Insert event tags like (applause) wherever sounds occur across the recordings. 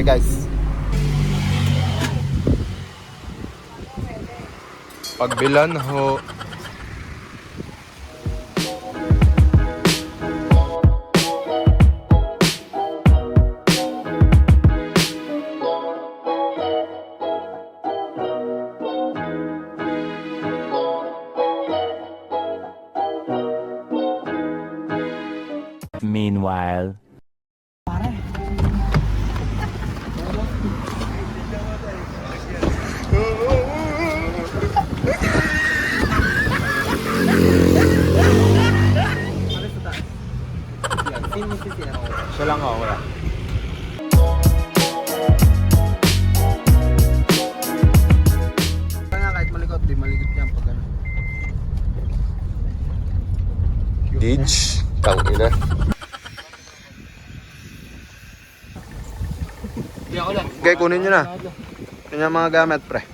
kami guys. Pagbilan ho. Meanwhile. Siya lang ako. Wala. Kaya kahit malikot, di malikot yan pag ano. Gage. Tangina. Okay, kunin nyo na. Yan yung mga gamit, pre.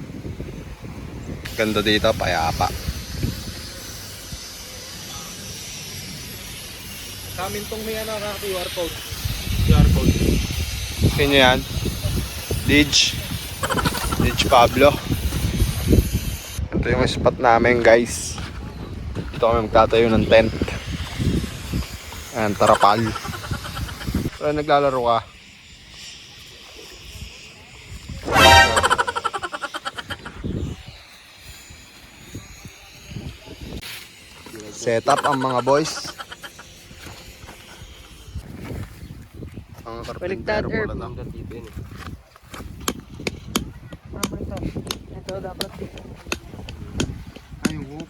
Ganda dito, payapa. Sa amin tong may ano, QR code. Code. Sino yan? Dij. Dij Pablo. Ito yung spot namin, guys. Dito kami magtatayo ng tent. Ayan, tarapal. Pero naglalaro ka. Set up ang mga boys. Ang Baliktad, carpentero Erb. pala to. Ito dapat. Ay, whoop.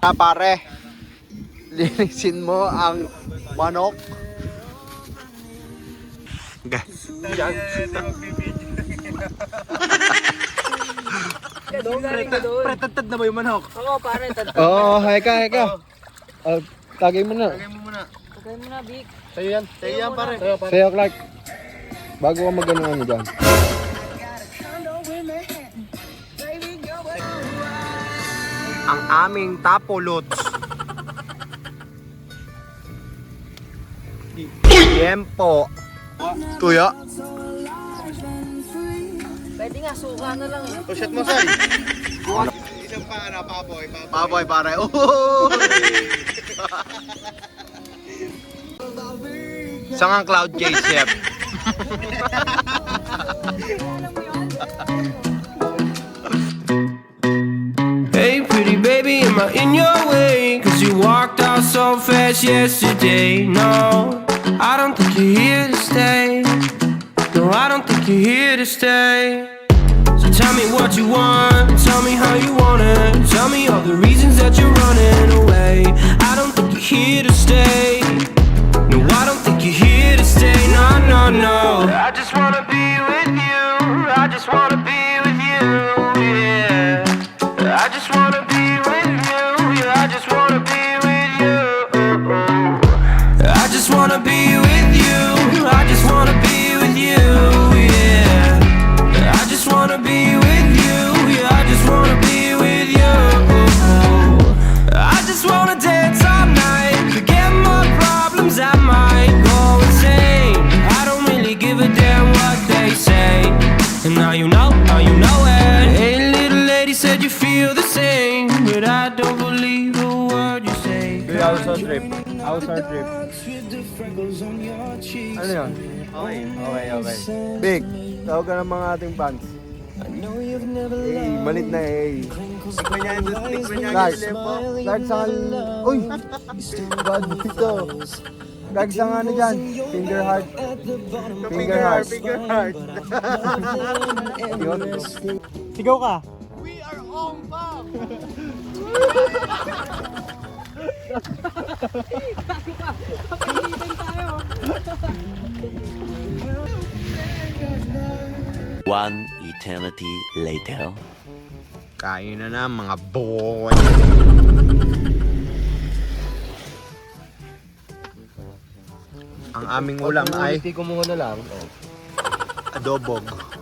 Ah, pare. Linisin mo ang manok. Okay. Pretad na ba yung manok? Oo, pare. Oo, oh, heka, heka. Uh, tagay mo na. Lagay mo muna. Tagay mo na, Vic. Sa'yo yan. Sa'yo yan, pare. Sa'yo, pare. Sa'yo, Clark. Bago ka mag-ano ano dyan. Ang aming tapolots. Tiempo. Kuya. Pwede nga, suka na lang eh. Pushot mo, Sai. Isang pa paboy, paboy. Paboy, pare. Oh! Saan ang cloud chase, chef? Hey, pretty baby, am I in your way? Cause you walked out so fast yesterday. No, I don't think you're here here to stay. So tell me what you want, tell me how you want it. Tell me all the reasons that you're running away. I don't think you're here to stay. No, I don't think you're here to stay. No, no, no. I just wanna be you feel the same, but I don't believe a word you say. House on trip. House on trip. Ano yun? Okay. Okay, okay. Big, tawag ka ng mga ating fans. Hey, malit na yung lepo. Clark sa Uy! Bad dito. Clark sa ano dyan? Finger heart. Finger heart. Finger heart. (laughs) Sigaw ka. One eternity later. Kain na na mga boy. Ang aming ulam ay ko muna lang. adobog.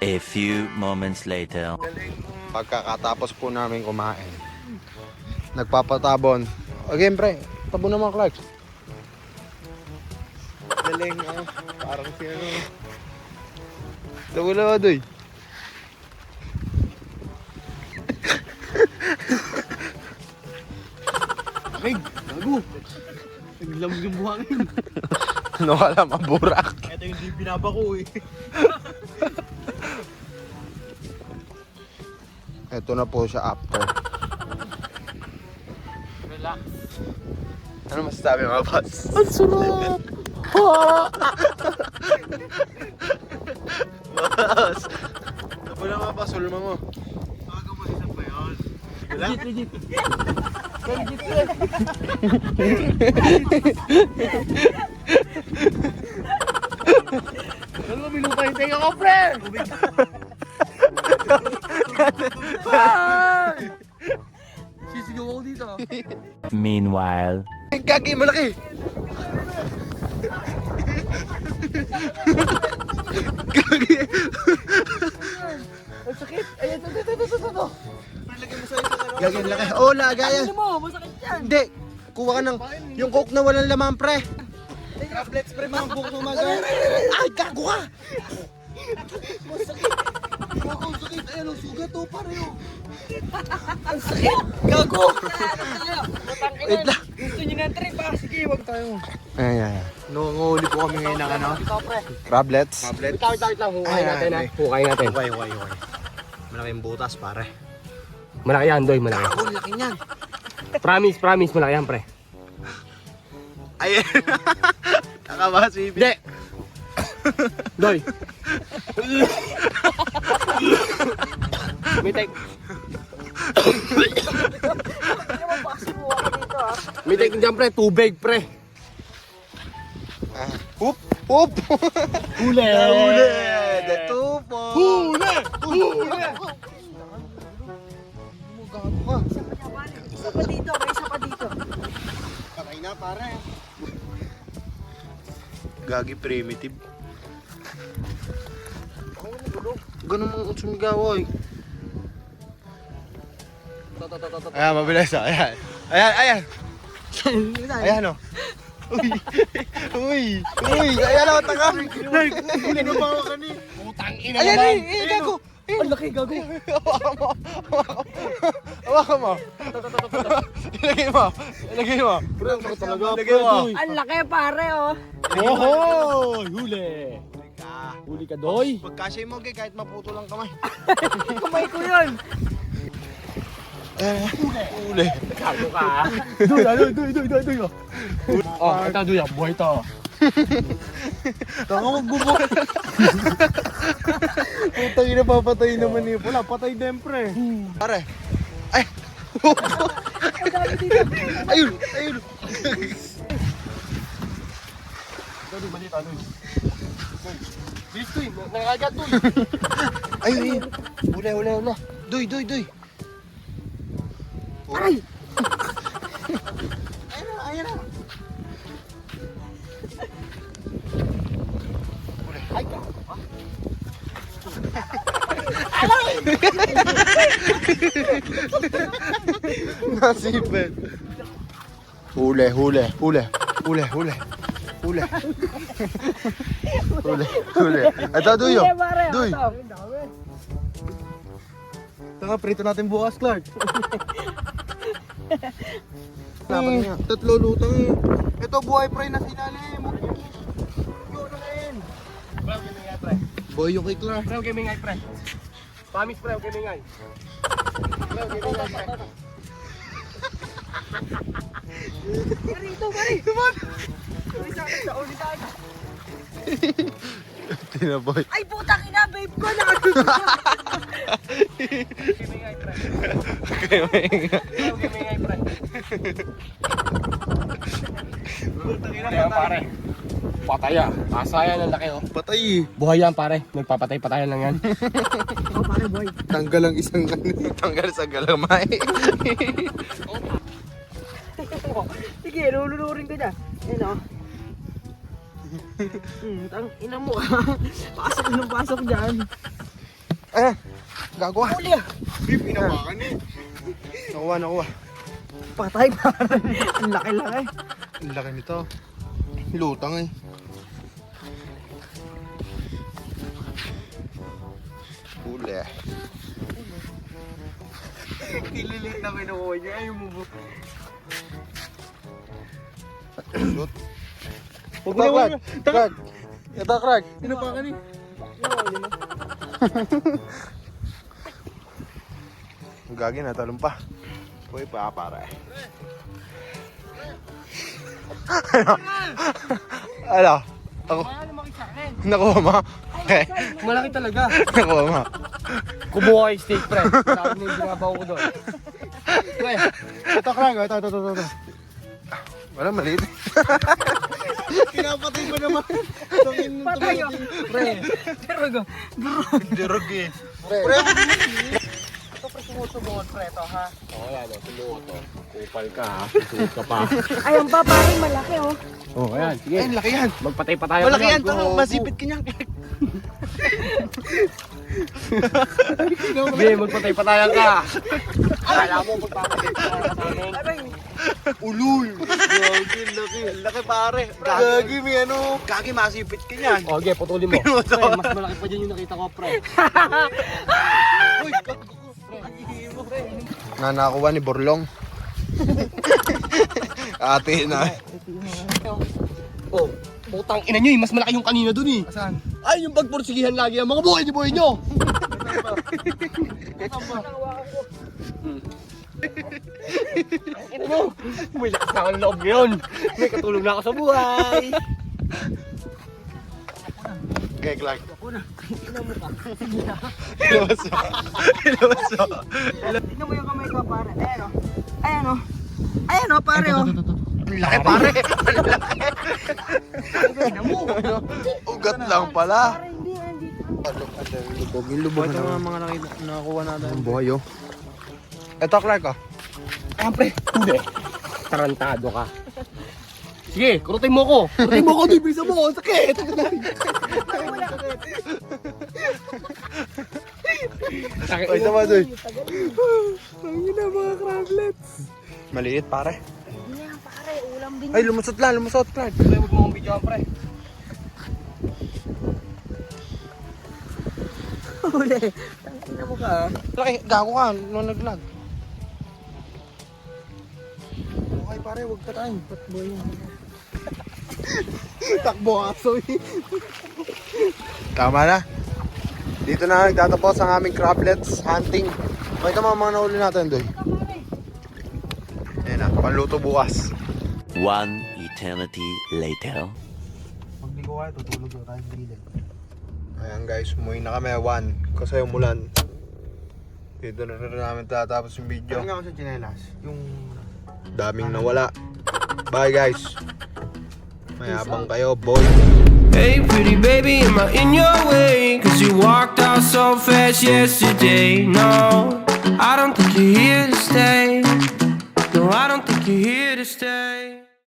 A few moments later. Pagkakatapos po namin kumain. Nagpapatabon. Again, pre. Tabo naman, Clark. Galing, oh. Parang si ano. Tabo na, Adoy. Ay, gago. Naglamog yung buhangin. Ano ka lang, maburak. Ito yung ko eh. Ito na po siya after. Relax. Ano masasabi mga boss? boss! Tabo na mga boss, ulma mo. Bago mo isang pa yun. Legit, legit. Legit eh. Ano yung tenga ko, pre? Sisigaw ako dito. Meanwhile. Gagi, malaki! Gagi! Ang sakit. Ay, ito, ito, ito, ito, ito. Gagi, laki. Oh, lagayan. Ano mo? Masakit yan. Hindi. Kuha ka ng yung coke na walang laman, pre. Tablets, pre, mga buko ng maga. Ay, gago ka! Ang (laughs) sakit. Ayun, ang sugat to, pare. oh. Gago. Wait lang. Gusto niyo ng trip ah. Sige, wag tayo. Ayan, ayan, ayan. Nungunguli po kami ngayon ng ano. Crablets. Tablet. Wait wait wait lang. Hukay Ay, natin ah. Hukay natin. Huway, huway, huway. Malaking butas, pare. Malaki yan, Doy. Malaki. Ako, laki niyan. Promise, promise. Malaki yan, pre. (laughs) Ayun. Nakaba si Hindi. (laughs) Doy. May tek. May tek dyan, pre. Tubig, pre. Ah, Hoop! Hoop! Huli. Huli! The two po! Huli! Huli! Isa pa dito, may isa pa dito. Patay na, pare. Gagi primitive. Ganun mo sumigaw, oy. Ayan, mabilis ah. Ayan. Ayan, ayan. (laughs) Ayan, oh. Uy, uy, uy, ayan o, taka. Huli na ba ako kanina? Ayan, ay, ay, gago. Ang laki, gago. Hawakan mo, hawakan mo. Ilagay mo, ilagay mo. talaga, Ilagay mo. Ang laki pare oh. Ohoy! Huli! Huli ka, Doy. Pagkasya mo, gay, kahit maputo lang kamay. (laughs) Kamay ko yun. Uli. Gago ka. Doy, ano? Doy, Doy, Doy, Doy. Oh, ito, Doy. ah. Buhay to. Taka magbubo. Putang ina, papatay naman niyo. Wala, patay din, pre. Pare. Ay! ayun, ayun. Doy, malita, Doy. Bilis, Doy. Nangagat, Doy. (laughs) Ayun, ayun. Hula, hula, hula. Doy, doy, doy. Aray! ayun na, ayun na. Ay, gago ka. Huli, huli, huli, huli, huli. Huli. Huli, huli. Ito, duyo. Ito. Taka, prito natin bukas, Clark. Dapat niya. Tatlo lutang eh. Ito buhay pre na sinalim. Boy yung kay Clark. Pre, okay, mingay, pre. Promise, pre, okay, mingay. Pre, okay, mingay, pre. Rito pare. Uli sa akin, uli sa akin. Tina (laughs) boy. Ay putang ina, babe ko na. Pre. Pre, okay, mingay, pre. Ayan, pare. Patay ah. Asayan ang laki oh. Patay. Buhay yan, pare. Nagpapatay-patayan lang yan. (laughs) Oh pare boy. Tanggal ang isang ano. (laughs) Tanggal sa galamay. Sige, lulunurin ko na. Ayun oh. Hmm, tang ina mo. pasok nung pasok dyan. ah. Gago ah. Huli ah. Beef, inawakan eh. Nakuha, nakuha. Patay pare. Ang laki-laki. Ang laki nito. Lutang eh. Huli. Nililit na kinukuha niya. Ayaw mo ba? Shoot. Huwag Ito, Craig. Craig. Ito, Craig. Sino pa ka ni? Gagi na, talong pa. Uy, pa, pare. ano? Ano? Ako. Nakuha mo? Okay. Malaki talaga. Nakuha mo. Kumuha kayo steak, pre. Marami na yung binabaw ko doon. Pre, Ito, Craig. Ito, ito, ito, ito. Wala, maliit. (laughs) Pinapatay mo naman. Patay ah. pre. Pero go. Durog eh. Ito pre sumusubukan pre ito ha. Oo, oh, Sumuha to. Kupal ka, ha? Susunod ka pa. Ayun pa pare malaki oh. Oo, oh, ayan. Sige. Ay, laki yan. Magpatay pa tayo. Malaki yan. Tolo, masipit ka niyan. Sige, magpatay pa tayo ka. Akala mo, magpapatay pa tayo sa amin. Ulul. Gagi, laki. Laki pare. Gagi, may ano. Gagi, masipit ka niyan. O, okay, putulin mo. Pinuto. Pre, mas malaki pa dyan yung nakita ko, pre. Uy, na nakuha ni Borlong. Ate na. Oh, putang ina nyo eh. Mas malaki yung kanina dun eh. Saan? Ay, yung pagpursigihan lagi ang mga buhay ni buhay nyo. Ina mo, may lakas na ako ng loob ngayon. May katulong na ako sa buhay. Okay, Clark. Ilabas mo. Ilabas mo. Tingnan mo yung kamay ko pare. Ayan oh. Ayan oh. Ayan oh pare oh. Ang laki pare. Ang laki. Ugat lang pala. Pare hindi hindi. Lubog, yung lubog na naman. mga nakakuha natin. Ang buhay oh. Ito, Clark oh. Ayan pre, hindi. Tarantado ka. Sige, kurutin mo ko. Kurutin mo ko, di bisa mo. Ang sakit. Sakit Ay, tama doy. Ang ina mga crablets. Maliit pare. Hindi pare. Ulam din. Ay, lumusot lang, lumusot, Clark. Pre, huwag mo akong bigyan, pre. Huli. Tangina mo ka. Laki, gago ka, nung naglag. Pare, huwag ka tayo. Takbo yun. (laughs) Takbo aso Tama na. Dito na nagtatapos ang aming crablets hunting. May tama mga nahuli natin doy. Ayan na, panluto bukas. One eternity later. Pag di ko kaya, tutulog na tayo gilid. Ayan guys, umuwi na kami. One, kasi umulan. Dito na rin namin tatapos yung video. Ano nga ako sa chinelas? Yung... Daming nawala. Bye guys. Mayabang kayo, boy. Hey, pretty baby, am I in your way? Cause you walked out so fast yesterday. No, I don't think you're here to stay. No, I don't think you're here to stay.